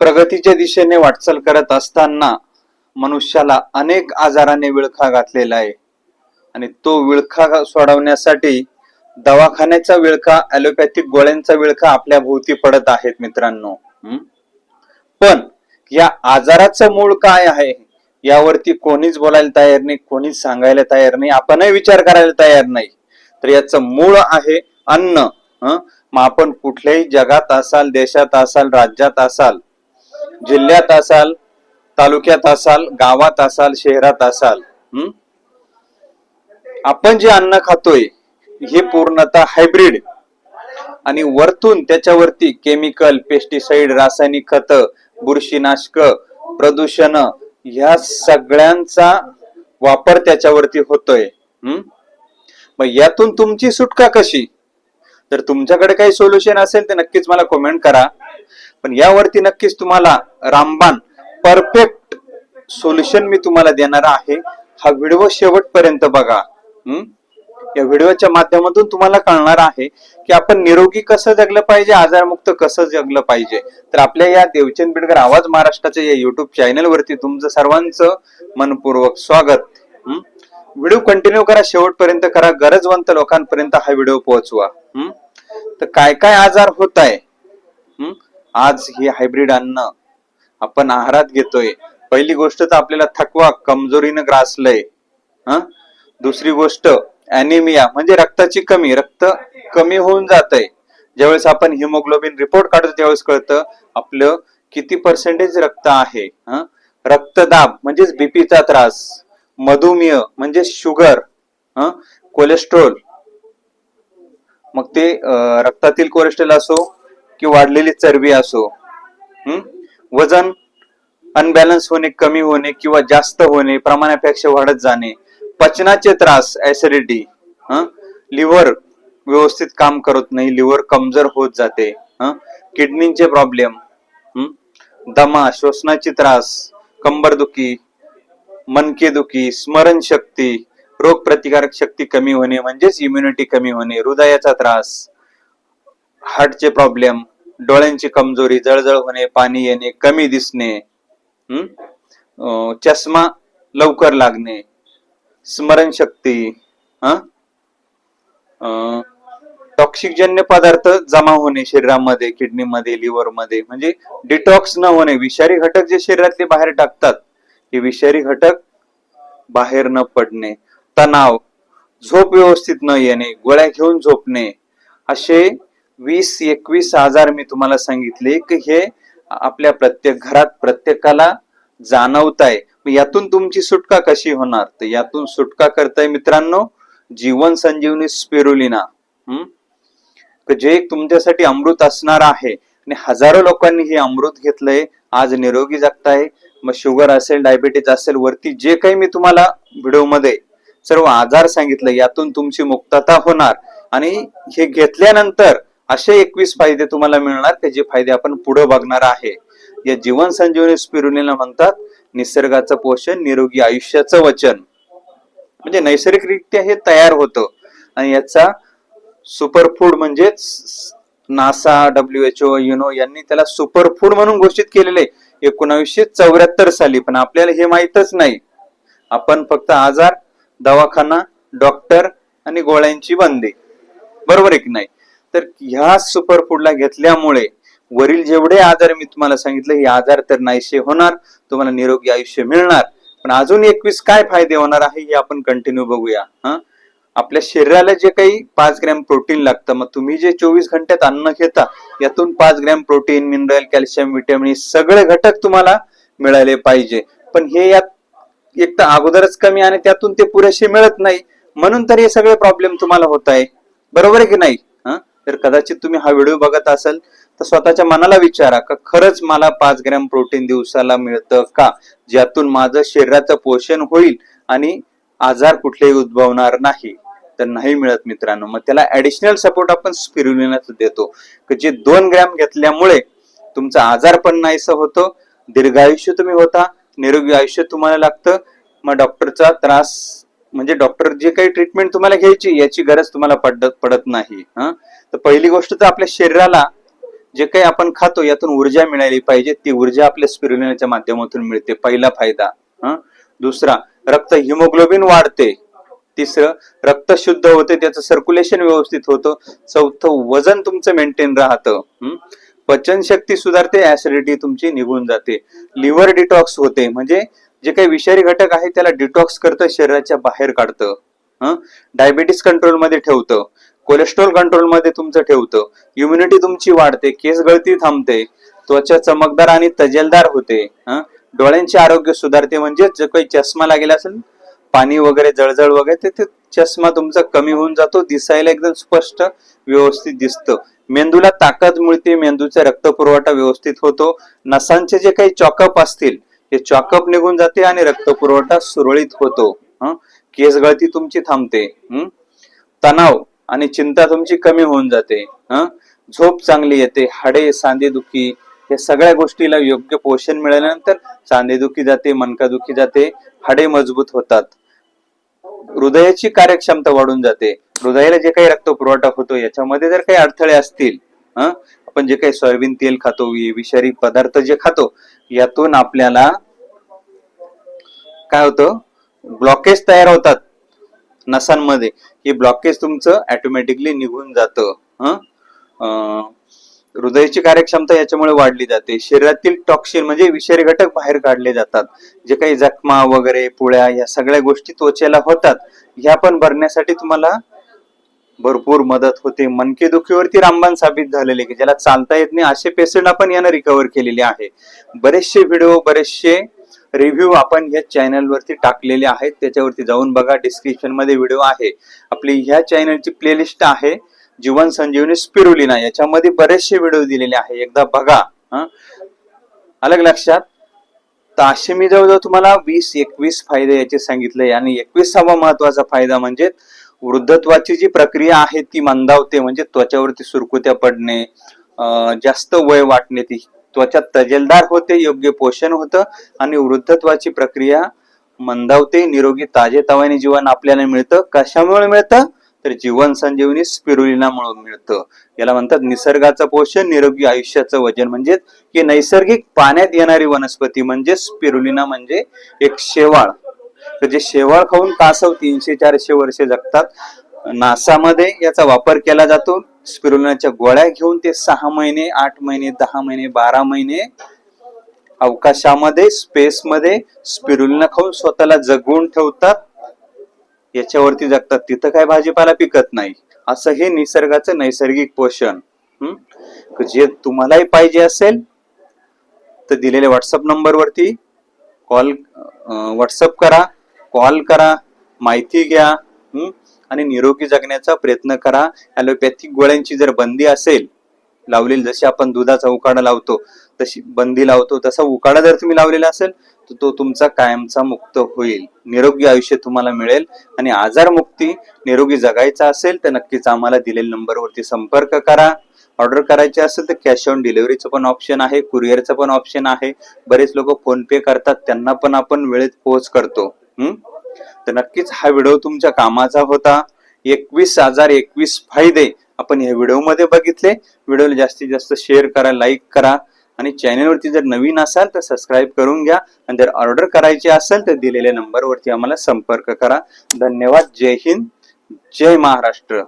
प्रगतीच्या दिशेने वाटचाल करत असताना मनुष्याला अनेक आजाराने विळखा घातलेला आहे. आणि तो विळखा सोडवण्यासाठी दवाखान्याचा विळखा ॲलोपॅथिक गोळ्यांचा विळखा आपल्या भोवती पडत आहेत मित्रांनो. पण या आजाराचं मूळ काय आहे? यावरती कोणीच बोलायला तयार नाही कोणीच सांगायला तयार नाही आपणही विचार करायला तयार नाही. तर याचं मूळ आहे अन्न. मग आपण कुठल्याही जगात असाल देशात असाल राज्यात असाल जिल्ह्यात असाल तालुक्यात असाल गावात असाल शहरात असाल आपण जे अन्न खातोय हे पूर्णतः हायब्रिड आणि वरतून त्याच्यावरती केमिकल पेस्टिसाइड रासायनिक खत बुरशीनाशक प्रदूषण ह्या सगळ्यांचा वापर त्याच्यावरती होतोय हम्म मग यातून तुमची सुटका कशी? जर तुमच्याकडे काही सोल्युशन असेल तर नक्कीच मला कमेंट करा. पण यावरती नक्कीच तुम्हाला रामबाण परफेक्ट सोल्युशन मी तुम्हाला देणार आहे. हा व्हिडिओ शेवटपर्यंत बघा. हम्म? या व्हिडिओच्या माध्यमातून तुम्हाला कळणार आहे की आपण निरोगी कसं जगलं पाहिजे आजारमुक्त कसं जगलं पाहिजे. तर आपल्या या देवचंद बिडकर आवाज महाराष्ट्राच्या या युट्यूब चॅनलवरती तुमचं सर्वांचं मनपूर्वक स्वागत. व्हिडिओ कंटिन्यू करा शेवटपर्यंत करा. गरजवंत लोकांपर्यंत हा व्हिडिओ पोहोचवा. तर काय काय आजार होत आहे? आज हे हायब्रिड अन्न आपण आहारात घेतोय. पहिली गोष्ट तर आपल्याला थकवा कमजोरीनं ग्रासलंय. हा? दुसरी गोष्ट अॅनिमिया म्हणजे रक्ताची कमी. रक्त कमी होऊन जात आहे ज्यावेळेस आपण हिमोग्लोबिन रिपोर्ट काढतो त्यावेळेस कळतं आपलं किती पर्सेंटेज रक्त आहे. रक्तदाब म्हणजेच बीपीचा त्रास. मधुमेह म्हणजे शुगर. कोलेस्ट्रॉल मग ते रक्तातील कोलेस्ट्रॉल असो की वाढलेली चरबी असो वजन अनबॅलन्स होणे कमी होणे किंवा जास्त होणे प्रमाणापेक्षा वाढत जाणे पचनाचे त्रास ऍसिडिटी लिव्हर व्यवस्थित काम करत नाही लिव्हर कमजोर होत जाते किडनीचे प्रॉब्लेम दमा श्वसनाचे त्रास कंबरदुखी मनकेदुखी स्मरणशक्ती रोगप्रतिकारक शक्ती कमी होणे म्हणजेच इम्युनिटी कमी होणे हृदयाचा त्रास हार्टचे प्रॉब्लेम डोळ्यांची कमजोरी जळजळ होणे पाणी येणे कमी दिसणे चष्मा लवकर लागणे स्मरणशक्ती टॉक्सिकजन्य पदार्थ जमा होणे शरीरामध्ये किडनीमध्ये लिव्हरमध्ये म्हणजे डिटॉक्स न होणे विषारी घटक जे शरीरातले बाहेर टाकतात हे विषारी घटक बाहेर न पडणे तणाव झोप व्यवस्थित न येणे गोळ्या घेऊन झोपणे असे वीस एकवीस आजार मी तुम्हाला सांगितले की हे आपल्या प्रत्येक घरात प्रत्येकाला जाणवत आहे यातून तुमची सुटका कशी होणार? तर यातून सुटका करताय मित्रांनो जीवन संजीवनी स्पिरुलिना. हम्म जे तुमच्यासाठी अमृत असणार आहे आणि हजारो लोकांनी हे अमृत घेतलंय आज निरोगी जगताय मग शुगर असेल डायबिटीज असेल वरती जे काही मी तुम्हाला व्हिडिओमध्ये सर्व आजार सांगितलं यातून तुमची मुक्तता होणार. आणि हे घेतल्यानंतर असे एकवीस फायदे तुम्हाला मिळणार. त्याचे जे फायदे आपण पुढे बघणार आहे. या जीवन संजीवनी स्पिरुलीला म्हणतात निसर्गाचं पोषण निरोगी आयुष्याचं वचन. म्हणजे नैसर्गिकरित्या हे तयार होतं. आणि याचा सुपरफूड म्हणजेच NASA W H O UNO यांनी त्याला सुपरफूड म्हणून घोषित केलेले एकोणावीसशे चौऱ्याहत्तर साली. पण आपल्याला हे माहीतच नाही. आपण फक्त आजार दवाखाना डॉक्टर आणि गोळ्यांची बंदी. बरोबर एक नाही? तर ह्या सुपरफूडला घेतल्यामुळे वरील जेवढे आजार मी तुम्हाला सांगितले हे आजार तर नाहीसे होणार तुम्हाला निरोगी आयुष्य मिळणार. पण अजून एकवीस काय फायदे होणार आहे हे आपण कंटिन्यू बघूया हा? आपल्या शरीराला जे काही पाच ग्रॅम प्रोटीन लागतं मग तुम्ही जे चोवीस घंट्यात अन्न घेता यातून पाच gram protein mineral calcium vitamin सगळे घटक तुम्हाला मिळाले पाहिजे. पण हे यात एक तर अगोदरच कमी आणि त्यातून ते पुरेसे मिळत नाही. म्हणून तर हे सगळे प्रॉब्लेम तुम्हाला होत आहे. बरोबर आहे की नाही? तर कदाचित तुम्ही हा व्हिडिओ बघत असाल तर स्वतःच्या मनाला विचारा का खरंच मला पाच ग्रॅम प्रोटीन दिवसाला मिळतं का? ज्यातून माझं शरीराचं पोषण होईल आणि आजार कुठलेही उद्भवणार नाही. तर नाही मिळत मित्रांनो. मग त्याला ऍडिशनल सपोर्ट आपण स्पिरुलिनाच देतो. की जे दोन ग्रॅम घेतल्यामुळे तुमचा आजार पण नाहीसं होतो दीर्घायुष्य तुम्ही होता निरोगी आयुष्य तुम्हाला लागतं मग डॉक्टरचा त्रास म्हणजे डॉक्टर जे काही ट्रीटमेंट तुम्हाला घ्यायची याची गरज तुम्हाला पडत पडत नाही हा? तर पहिली गोष्ट तर आपल्या शरीराला जे काही आपण खातो यातून ऊर्जा मिळाली पाहिजे. ती ऊर्जा आपल्या स्पिरुलिनाच्या माध्यमातून मिळते. पहिला फायदा हा? दुसरा रक्त हिमोग्लोबिन वाढते. तिसरं रक्त शुद्ध होते त्याचं सर्क्युलेशन व्यवस्थित होतं. चौथं वजन तुमचं मेंटेन राहतं पचनशक्ती सुधारते ऍसिडिटी तुमची निघून जाते. लिव्हर डिटॉक्स होते म्हणजे जे काही विषारी घटक आहे त्याला डिटॉक्स करतं शरीराच्या बाहेर काढतं. हं? डायबिटीस कंट्रोलमध्ये ठेवतं. कोलेस्ट्रॉल कंट्रोलमध्ये तुमचं ठेवतं. इम्युनिटी तुमची वाढते. केस गळती थांबते. त्वचा चमकदार आणि तजेलदार होते. डोळ्यांचे आरोग्य सुधारते. म्हणजे जे काही चष्मा लागेल असेल पाणी वगैरे जळजळ वगैरे ते- चष्मा तुमचा कमी होऊन जातो. दिसायला एकदम स्पष्ट व्यवस्थित दिसतं. मेंदूला ताकद मिळते. मेंदूचा रक्त पुरवठा व्यवस्थित होतो. नसांचे जे काही चॉकअप असतील हे चॉकअप निघून जाते आणि रक्त पुरवठा सुरळीत होतो. केस गळती तुमची थांबते. तणाव आणि चिंता तुमची कमी होऊन जाते. झोप चांगली येते. हाडे सांधेदुखी या सगळ्या गोष्टीला योग्य पोषण मिळाल्यानंतर सांधेदुखी जाते मनकादुखी जाते हाडे मजबूत होतात. हृदयाची कार्यक्षमता वाढून जाते. हृदयाला जे काही रक्त पुरवठा होतो याच्यामध्ये जर काही अडथळे असतील आपण जे काही सोयाबीन तेल खातो विषारी पदार्थ जे खातो यातून आपल्याला काय होतं? ब्लॉकेज तयार होतात नसांमध्ये. हे ब्लॉकेज तुमचं ऑटोमॅटिकली निघून जातं. हृदयाची कार्यक्षमता याच्यामुळे वाढली जाते. शरीरातील टॉक्सिन म्हणजे विषारी घटक बाहेर काढले जातात. जे काही जखमा वगैरे पुळ्या या सगळ्या गोष्टी त्वचेला होतात. ह्या पण भरण्यासाठी तुम्हाला भरपूर मदत होते. मनके दुखीवरती रामबाण साबित झालेले की ज्याला चालता येत नाही असे पेशंट आपण यानं रिकवर केलेले आहे. बरेचसे व्हिडिओ बरेचसे रिव्ह्यू आपण या चॅनलवरती टाकलेले आहेत. त्याच्यावरती जाऊन बघा डिस्क्रिप्शनमध्ये व्हिडिओ आहे. आपली ह्या चॅनलची प्लेलिस्ट आहे. जीवन संजीवनी स्पिरुलिना याच्यामध्ये बरेचसे व्हिडिओ दिलेले आहे. एकदा बघा अलग लक्षात. तर असे मी जवळजवळ तुम्हाला वीस एकवीस फायदे याचे सांगितले. आणि एकविसावा महत्त्वाचा फायदा म्हणजे वृद्धत्वाची जी प्रक्रिया आहे ती मंदावते म्हणजे त्वचावरती सुरकुत्या पडणे जास्त वय वाटणे ती त्वचा तजेलदार होते योग्य पोषण होतं आणि वृद्धत्वाची प्रक्रिया मंदावते निरोगी ताजे तवाने जीवन आपल्याला मिळतं. कशामुळे मिळतं? तर जीवन संजीवनी स्पिरुलिना म्हणून मिळतं. याला म्हणतात निसर्गाचं पोषण निरोगी आयुष्याचं वजन. म्हणजे की नैसर्गिक पाण्यात येणारी वनस्पती म्हणजे स्पिरुलिना म्हणजे एक शेवाळ. तर जे शेवाळ खाऊन कासव तीनशे चारशे वर्षे जगतात नासामध्ये याचा वापर केला जातो. स्पिरुलिनाच्या गोळ्या घेऊन ते सहा महिने आठ महिने दहा महिने बारा महिने अवकाशामध्ये स्पेसमध्ये स्पिरुलिना खाऊन स्वतःला जगवून ठेवतात. याच्यावरती जगतात. तिथं काय भाजीपाला पिकत नाही. असं हे निसर्गाचं नैसर्गिक पोषण. हम्म जे तुम्हालाही पाहिजे असेल तर दिलेल्या व्हॉट्सअप नंबरवरती कॉल व्हॉट्सअप करा. कॉल करा माहिती घ्या आणि निरोगी जगण्याचा प्रयत्न करा. ॲलोपॅथिक गोळ्यांची जर बंदी असेल लावलेली जशी आपण दुधाचा उकाडा लावतो तशी बंदी लावतो तसा उकाडा जर तुम्ही लावलेला असेल तर तो तुमचा कायमचा मुक्त होईल. निरोगी आयुष्य तुम्हाला मिळेल आणि आजार मुक्ती निरोगी जगायचा असेल तर नक्कीच आम्हाला दिलेल्या नंबरवरती संपर्क करा. ऑर्डर करायची असेल तर कॅश ऑन डिलिव्हरीचं पण ऑप्शन आहे कुरिअरचं पण ऑप्शन आहे. बरेच लोक फोन पे करतात त्यांना पण आपण वेळेत पोहोच करतो. तर नक्कीच हा व्हिडिओ तुमच्या कामाचा होता. एकवीस हजार एकवीस फायदे आपण या व्हिडिओमध्ये बघितले. व्हिडिओला जास्तीत जास्त शेअर करा लाईक करा. आणि चॅनलवरती जर नवीन असाल तर सबस्क्राईब करून घ्या. आणि जर ऑर्डर करायची असेल तर दिलेल्या नंबरवरती आम्हाला संपर्क करा. धन्यवाद. जय हिंद. जय महाराष्ट्र.